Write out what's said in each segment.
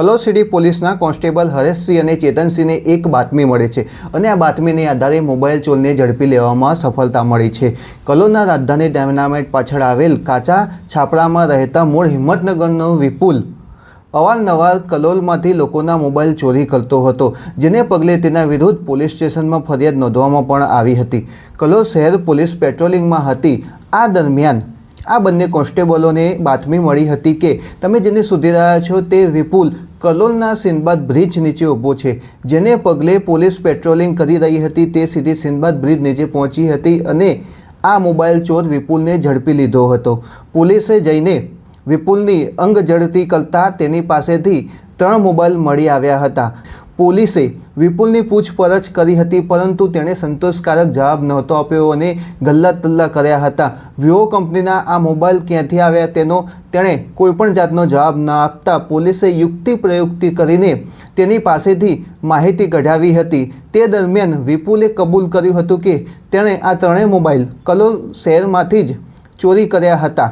કલોસીડી પોલીસના કોન્સ્ટેબલ હરેશસિંહ અને ચેતનસિંહને એક બાતમી મળે છે અને આ બાતમીને આધારે મોબાઈલ ચોરને ઝડપી લેવામાં સફળતા મળી છે. કલોલના રાજધાની ટેર્નામેન્ટ પાછળ આવેલ કાચા છાપડામાં રહેતા મૂળ હિંમતનગરનો વિપુલ અવારનવાર કલોલમાંથી લોકોના મોબાઈલ ચોરી કરતો હતો, જેને પગલે તેના વિરુદ્ધ પોલીસ સ્ટેશનમાં ફરિયાદ નોંધવામાં પણ આવી હતી. કલોલ શહેર પોલીસ પેટ્રોલિંગમાં હતી. આ દરમિયાન આ બંને કોન્સ્ટેબલોને બાતમી મળી હતી કે, તમે જેને શોધી રહ્યા છો તે વિપુલ કલોલના સિંદબાદ બ્રિજ નીચે ઊભો છે, જેને પગલે પોલીસ પેટ્રોલિંગ કરી રહી હતી તે સીધી સિંદબાદ બ્રિજ નીચે પહોંચી હતી અને આ મોબાઈલ ચોર વિપુલને ઝડપી લીધો હતો. પોલીસે જઈને વિપુલની અંગ જડતી કરતાં તેની પાસેથી ત્રણ મોબાઈલ મળી આવ્યા હતા. પોલીસે વિપુલની પૂછપરછ કરી હતી, પરંતુ તેણે સંતોષકારક જવાબ નહોતો આપ્યો અને ગલ્લા તલ્લા કર્યા હતા. વિવો કંપનીના આ મોબાઈલ ક્યાંથી આવ્યા તેનો તેણે કોઈપણ જાતનો જવાબ ન આપતા પોલીસે યુક્તિ પ્રયુક્તિ કરીને તેની પાસેથી માહિતી કઢાવી હતી. તે દરમિયાન વિપુલે કબૂલ કર્યું હતું કે તેણે આ ત્રણેય મોબાઈલ કલોલ શહેરમાંથી જ ચોરી કર્યા હતા,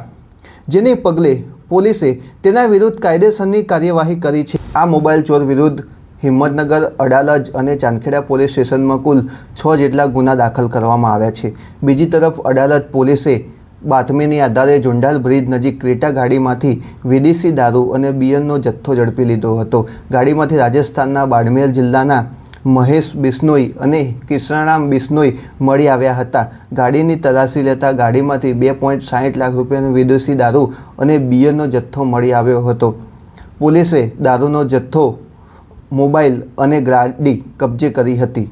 જેને પગલે પોલીસે તેના વિરુદ્ધ કાયદેસરની કાર્યવાહી કરી છે. આ મોબાઈલ ચોર વિરુદ્ધ હિંમતનગર, અડાલજ અને ચાંદખેડા પોલીસ સ્ટેશનમાં કુલ છ જેટલા ગુના દાખલ કરવામાં આવ્યા છે. બીજી તરફ, અડાલજ પોલીસે બાતમીની આધારે જોંડાલ બ્રિજ નજીક ક્રેટા ગાડીમાંથી વિદેશી દારૂ અને બિયરનો જથ્થો ઝડપી લીધો હતો. ગાડીમાંથી રાજસ્થાનના બાડમેર જિલ્લાના મહેશ બિશ્નોઈ અને કિશનારામ બિશ્નોઈ મળી આવ્યા હતા. ગાડીની તલાશી લેતા ગાડીમાંથી બે પોઈન્ટ સાહીઠ લાખ રૂપિયાનો વિદેશી દારૂ અને બિયરનો જથ્થો મળી આવ્યો હતો. પોલીસે દારૂનો જથ્થો મોબાઈલ અને ગાડી કબજે કરી હતી.